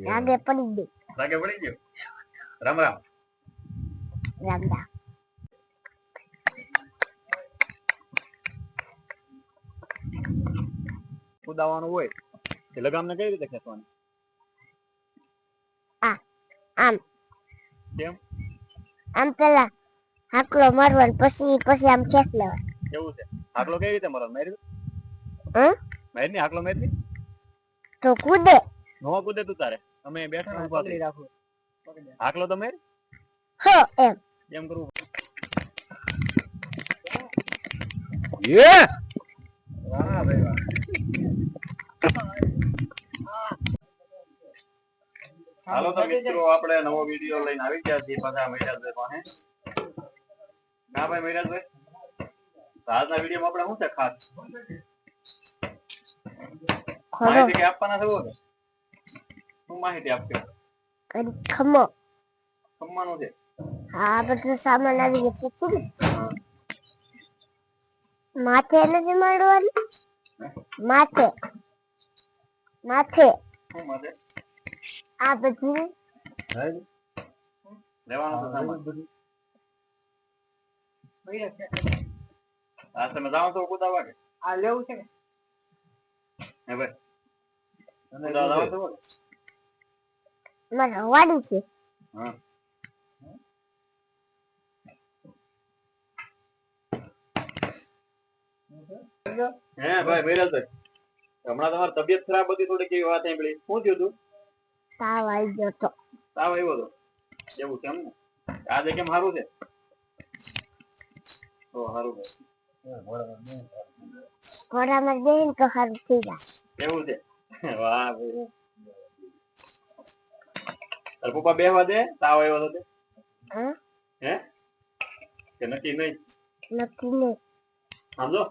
રાગે પડી ગઈ લાગે પડી ગયો રામ રામ રામ રામ કુદાવાનું હોય તે લગામને કઈ રીતે ખેંચવાની આમ કેમ આમ પેલા હાકલો મારવાનો પછી પછી આમ ખેંચ લેવાનો કેવું છે હાકલો કઈ રીતે મારવાનો મારી હં? મારી હાકલો મારી તો કૂદે નો કૂદે તું તારે અમે બેઠા ને ઊભા થઈ. હાકલો તો મારી હો એમ. એમ કરું યે વાહ ભાઈ વાહ. હાલો તો મિત્રો આપણે નવો વીડિયો લઈને આવી ગયા છીએ પાછા મૈરાજભાઈ પાસે ના ભાઈ મૈરાજભાઈ? આજના વિડીયોમાં આપણે શું છે ખાસ? માહિતી કે આપવાના થયું છે શું માહિતી આપશો કરી ખમો જમવાનું છે આ બધું સામાન આવી ગયો ને માથે નથી મળવાનું માથે માથે શું આ બધું લેવાનું સામાન આ તમે જાઓ છો કુદાવા કે આ લેવું છે ને હે ભાઈ તમે જાઓ છો કે? મારે વાડી છે. હા. હે ભાઈ મૈરાજભાઈ હમણાં તમારી તબિયત ખરાબ હતી થોડી કેવી વાત સાંભળી. શું થયું તું? તાવ આવી ગયો તો. તાવ આવ્યો તો? એવું છે એમ ને? આજે કેમ સારું છે? તો સારું છે. ઘોડામાં બેન તો સારું થઈ જાય. એવું છે? વાહ ભાઈ. તાર પપ્પા બેહવા દે? તાવ આવ્યો હતો હે? કે નક્કી નહીં? નક્કી નહીં. સમજો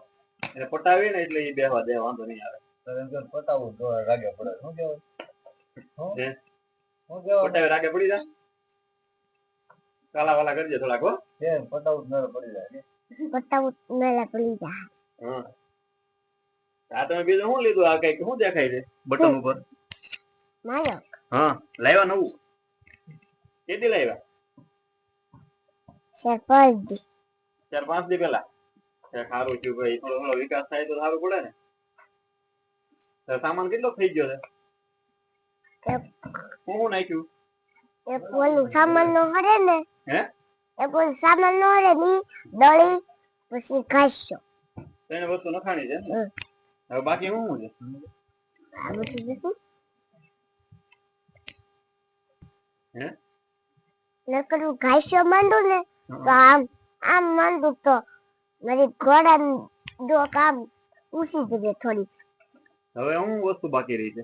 એને પટાવી ને એટલે એ બેહવા દે વાંધો નહીં આવે. પતાવું તો રાગે પડે. શું હે? શું કહેવાય? પટાવી રાગે પડી જા કાલા વાલા કરજે થોડાક હો. પડી જાય. પટાવું મેળા પડી જાય. હા. આ તમે બીજું શું લીધું? આ કંઈક શું દેખાય છે? બટન ઉપર? માયો? હા લાવ્યા નવું? કેદી લાવ્યા છે પડી ચાર પાંચ દી પેલા સારું થયું ભાઈ થોડો થોડો વિકાસ થાય તો સારું પડે ને. સામાન કેટલો થઈ ગયો છે? હું નાખ્યું? એ પોલું સામાન નો હરે ને હે? એ પોલું સામાન નો હરે ની દળી પછી ઘાસ્યો તેને વસ્તુ નખાણી છે હવે બાકી શું શું છે? આ બધું હે? નકરું ઘાસ્યો માંડું ને તો આમ આમ માંડું તો મારી ઘોડા ડોક આમ ઉસી જ થોડી. હવે હું વસ્તુ બાકી રહી છે.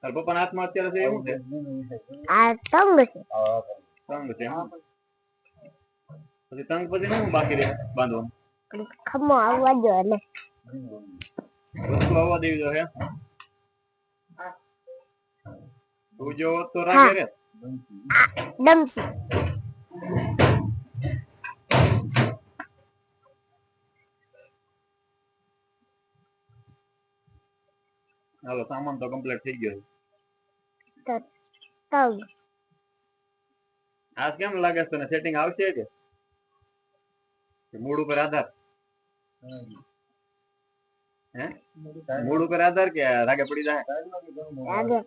તાર પપ્પાના હાથમાં અત્યારે છે એવું છે? આ તંગ છે. તંગ છે પછી તંગ પછી શું બાકી રહે બાંધવાનું? ખમો આવવા દો એટલે. વસ્તુ આવવા દેવી જોઈએ. તું જો હોત તો રાખે રે દમસી હાલો સામાન તો કમ્પ્લીટ થઈ ગયો છે તંગ આજ કેમ લાગે છે તને સેટિંગ આવશે કે કે મૂડ ઉપર આધાર હે? ઉપર આધાર કે રાગે પડી જાય? આવી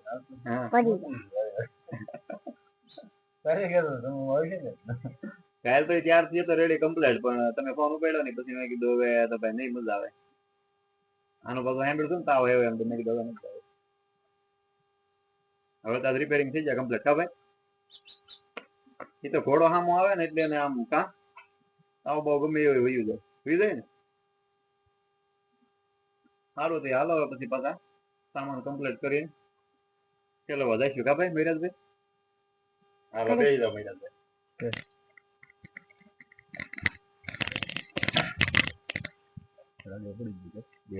કાલ તો ત્યારથી તો રેડી કમ્પ્લેટ પણ તમે ફોન ઉપાડ્યો ને પછી મેં કીધું હવે તો ભાઈ નહીં મજા આવે. આનું પાછું હેન્ડલ ને તાવ આવ્યો એમ તો મેં કીધું હવે આવે. હવે તો રિપેરિંગ થઈ જાય કમ્પ્લેટ હા ભાઈ? એ તો ઘોડો સામો આવે ને એટલે એને આમ કા? તાવ બહુ ગમે એવું વયું જાય. વયું જાય ને? સારું તે હાલો હવે પછી પાછા સામાન કમ્પ્લીટ કરીને ચલો વધારીશું કા ભાઈ મૈરાજભાઈ? હાલો બેસી જાઓ મૈરાજભાઈ.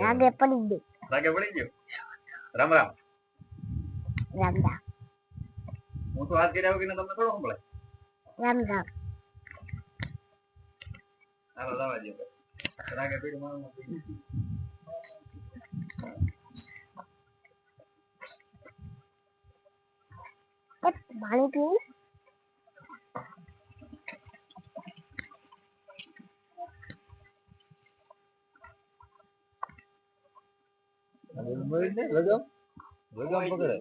રાગે પડી ગયો. રાગે પડી ગયો? રામ રામ. રામ રામ. હું તો હાથ કર્યા વગર તમને થોડો સંભળાય. રામ રામ. હાલો જવા દો રાગે પડી મારું પાણી પીવું લગામ લગામ પકડે.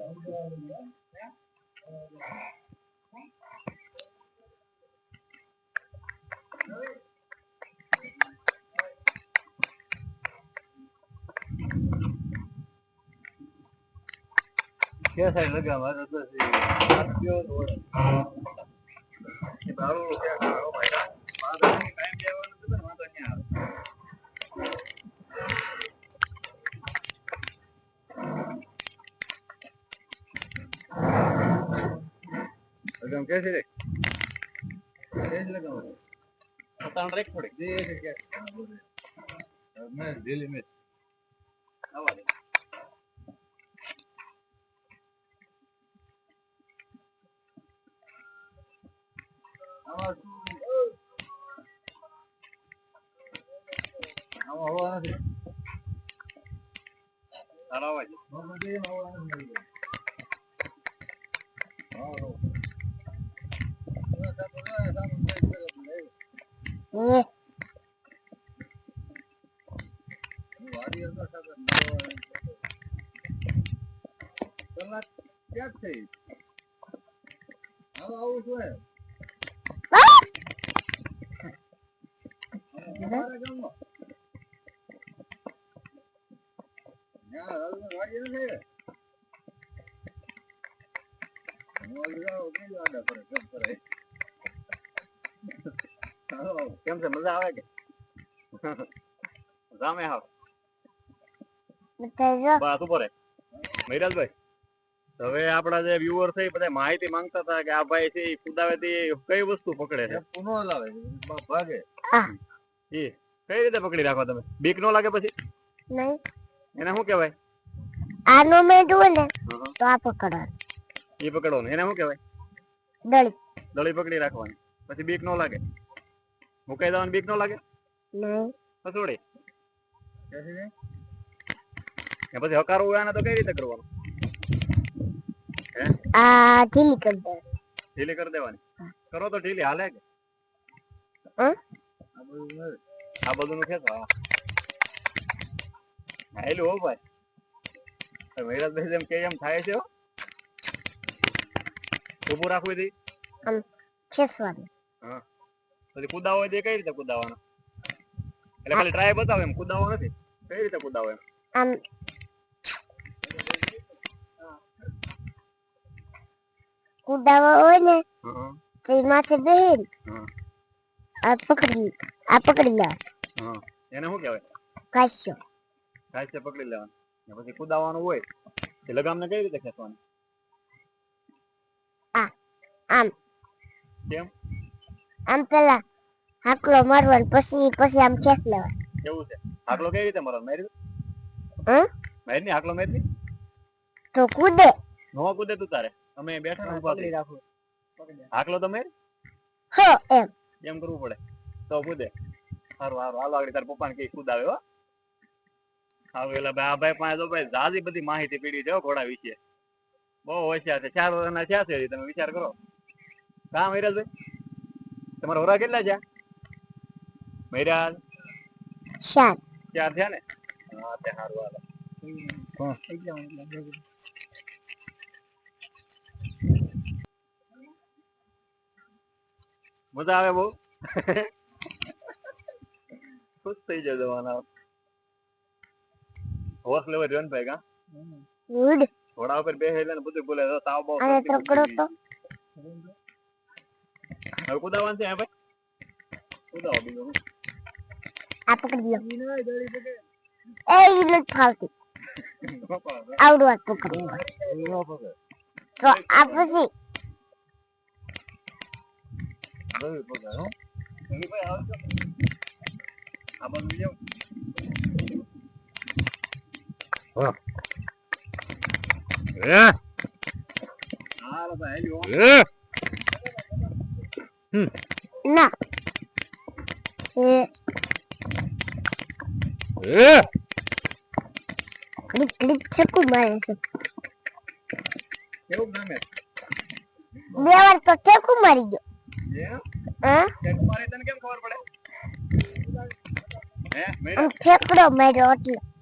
કે સાહેબ લગામ આ તો? વાંધો નહીં, time દેવાનો તો વાંધો નહીં આવે. લગામ કે છે? રે કે લગામ પોતાનું રેક પડે. જે છે કે મેં દિલ્હી મેં ક્યાં થઈ હવે આવું શું હે આ! અમારા ગામમાં ત્યાં હવે વાડી નથી હું અલગા કેમ છે મજા આવે કે સામે આવ બધા ઉપર મહિરાજભાઈ હવે આપડા જે વ્યુઅર છે બધા માહિતી માંગતા હતા કે આ ભાઈ છે કુદાવે તે કઈ વસ્તુ પકડે છે? લાવે ભાગે. એ કઈ રીતે પકડી રાખો તમે? બીક નો લાગે પછી? નહીં. એને શું કહેવાય? આનો મેંડું હોય ને તો આ પકડો એ પકડવાનું. એને શું કહેવાય? દળી. દળી પકડી રાખવાની. પછી બીક નો લાગે. મુકાઈ દેવાની બીક નો લાગે? નહીં. હસોડી ને? ને પછી હકારવું હોય આને તો કઈ રીતે કરવાનું? આ ઢીલી કરી દે ઢીલી કરી દેવાની? કરો તો ઢીલી. હાલે કે? આ બધું નું ખેંચો. હા. હેલું હો ભાઈ. વૈરાજભાઈ જેમ કે એમ થાય છે હો. ઊભું રાખવું હતી ખેસવાનું પછી કુદાવો હોય તો કઈ રીતે કુદાવવાનો? એટલે ખાલી ટ્રાય બતાવો એમ કુદાવો નથી. કઈ રીતે કુદાવો એમ? આમ કુદાવો હોય ને તો માથે બેહીને આ પકડી આ પકડી લે. હં. એને શું કહેવાય? કાશ્યો ઘાસ પકડી લેવાનું. ને પછી કુદાવાનું હોય એ લગામને કઈ રીતે ખેંચવાનું? આમ. કેમ? આમ પેલા હાકલો મારવાનો પછી પછી આમ ખેંચ લેવાનો એવું છે. હાકલો કઈ રીતે મારવાનો? મારી હં? મારી ની હાકલો મારી તો કૂદે. નો કૂદે તું તારે. અમે બેઠા ને ઊભા થઈ. હાકલો તો મારી હો એમ. એમ કરવું પડે. તો કુદે. સારું સારું હાલો આગળ તાર પપ્પાને કઈ કુદાવે હો. સારું ભાઈ આ ભાઈ પાસે તો ભાઈ ઝાઝી બધી માહિતી પીડી છે ઘોડા વિશે. બહુ હોશિયાર છે. ચાર વર્ષના થયા છે તમે વિચાર કરો. કામ તમારા કેટલા છે મહિરાજ શાક ચાર થયા ને? હા તે સારું હાલો. મજા આવે બહુ? ખુશ થઈ જાય જવાના હોશ લેવા રહ્યો ને ભાઈ કા ગુડ. ઘોડા ઉપર બેસે એટલે ને બધું બોલે તાવ બાવ અને તકડો તો. હવે કુદાવાનું છે આ ભાઈ? કુદાવો બીજું? આ પકડી લો એ ઈ ફાવતી. આવડું વાત પકડી. તો આ પછી. રવિ પકડે, ભાઈ આવજો. આ બાજુ જાઓ. હાલો ભાઈ હાલ્યો. ના ઘડીક ઘડીક છક્કું મારે છે કેવું ગમે બે વાર તો ઠેકું મારી ગયો? હા તે મારે તને કેમ ખબર પડે હે મેરા ઠેકડો માર્યો એટલે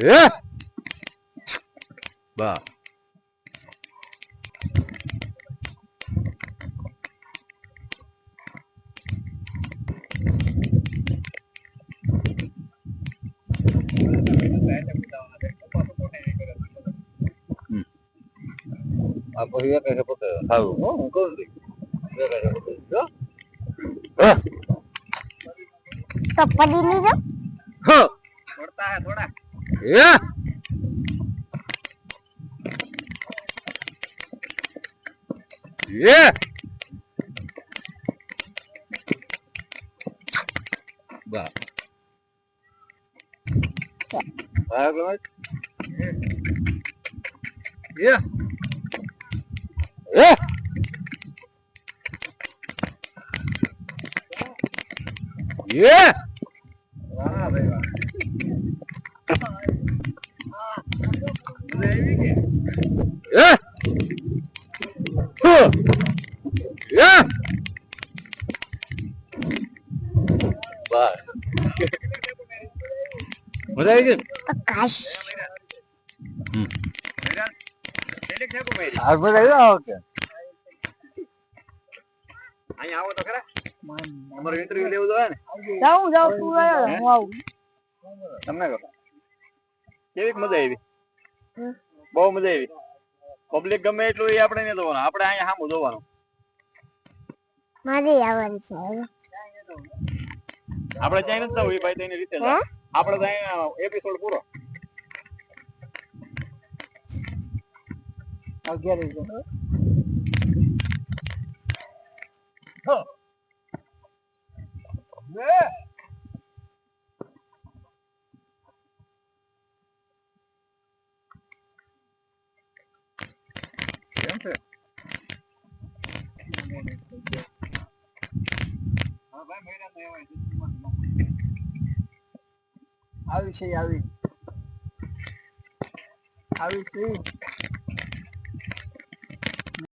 હે બા આ પછી એક એક પકડ સારું હો હું કહું છું એક એક પકડ જો હા તો પડી નહીં જો હા. પડતા હે થોડા હે હે બા. બરાબર એ. હે હે વાહ ભાઈ વાહ મજા આવી કે હે હો હે બા મજા આવી ગઈ ને? કાશ મેરા પેલે ઠેકું મારી આ બધા આવ્યો કે અહીંયા આવો તો ખરા અમારો ઇન્ટરવ્યુ લેવું જોઈએ ને જાઉં જાઉં તું હું આવું. તમને કહો કેવી મજા આવી? બહુ મજા આવી. પબ્લિક ગમે એટલું એ આપણે નહીં જોવાનું. આપણે અહીંયા સામું જોવાનું. મારે આવવાનું છે આપણે ત્યાં નથી જવું એ ભાઈ તેની રીતે આપણે ત્યાં એપિસોડ પૂરો. અગિયાર કેમ છે? હા ભાઈ મેળા તો એવાય. આવી છે આવી. આવી છે.